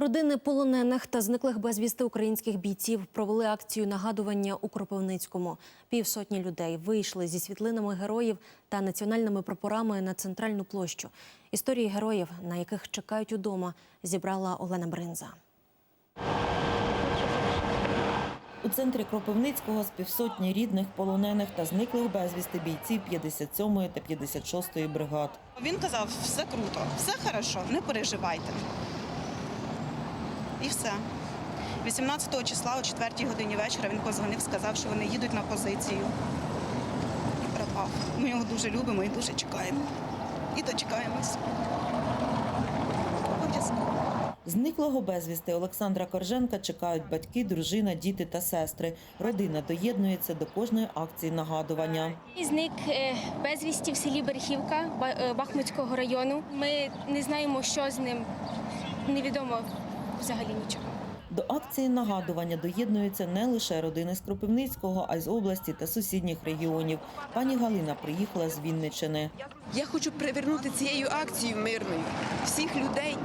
Родини полонених та зниклих безвісти українських бійців провели акцію нагадування у Кропивницькому. Півсотні людей вийшли зі світлинами героїв та національними прапорами на центральну площу. Історії героїв, на яких чекають удома, зібрала Олена Бринза. У центрі Кропивницького з півсотні рідних, полонених та зниклих безвісти бійців 57-ї та 56-ї бригад. Він казав, все круто, все хорошо, не переживайте. І все. 18 числа о 4 годині вечора він позвонив, сказав, що вони їдуть на позицію. І пропав. Ми його дуже любимо і дуже чекаємо. І дочекаємось. Обов'язково. Зниклого безвісти Олександра Корженка чекають батьки, дружина, діти та сестри. Родина доєднується до кожної акції нагадування. Зник е, безвісті в селі Берехівка Ба- е, Бахмутського району. Ми не знаємо, що з ним. Невідомо взагалі нічого. До акції нагадування доєднуються не лише родини з Кропивницького, а й з області та сусідніх регіонів. Пані Галина приїхала з Вінничини. Я хочу привернути цією акцією мирною всіх людей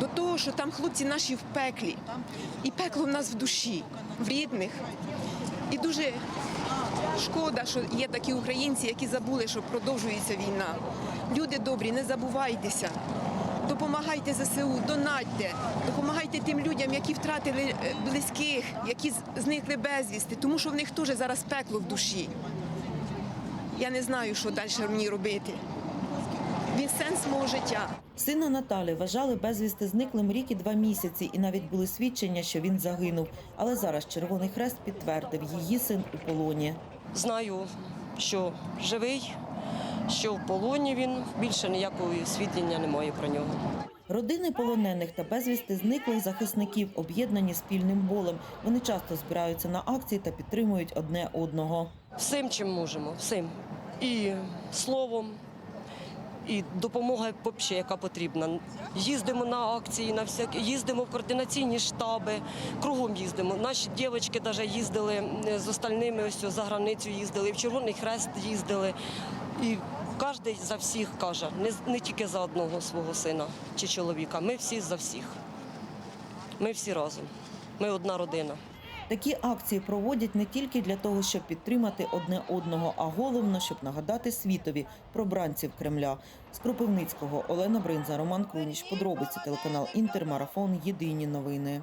до того, що там хлопці наші в пеклі. І пекло в нас в душі, в рідних. І дуже шкода, що є такі українці, які забули, що продовжується війна. Люди добрі, не забувайтеся. Допомагайте ЗСУ, донатьте, допомагайте тим людям, які втратили е, близьких, які зникли безвісти, тому що в них теж зараз пекло в душі. Я не знаю, що далі мені робити. Він сенс мого життя. Сина Наталі вважали безвісти зниклим рік і два місяці, і навіть були свідчення, що він загинув. Але зараз Червоний Хрест підтвердив, її син у полоні. Знаю, що живий, що в полоні він. Більше ніякого свідчення немає про нього. Родини полонених та безвісти зниклих захисників об'єднані спільним болем. Вони часто збираються на акції та підтримують одне одного. Всім, чим можемо, всім. І словом, і допомога взагалі, яка потрібна. Їздимо на акції, на всякі, їздимо в координаційні штаби, кругом їздимо. Наші дівчатки навіть їздили з остальними, ось за границю їздили, в Червоний Хрест їздили. І кожен за всіх каже, не, не тільки за одного свого сина чи чоловіка. Ми всі за всіх. Ми всі разом. Ми одна родина. Такі акції проводять не тільки для того, щоб підтримати одне одного, а головно, щоб нагадати світові про бранців Кремля. З Кропивницького Олена Бринза, Роман Круніч. Подробиці телеканал Інтер. Марафон. Єдині новини.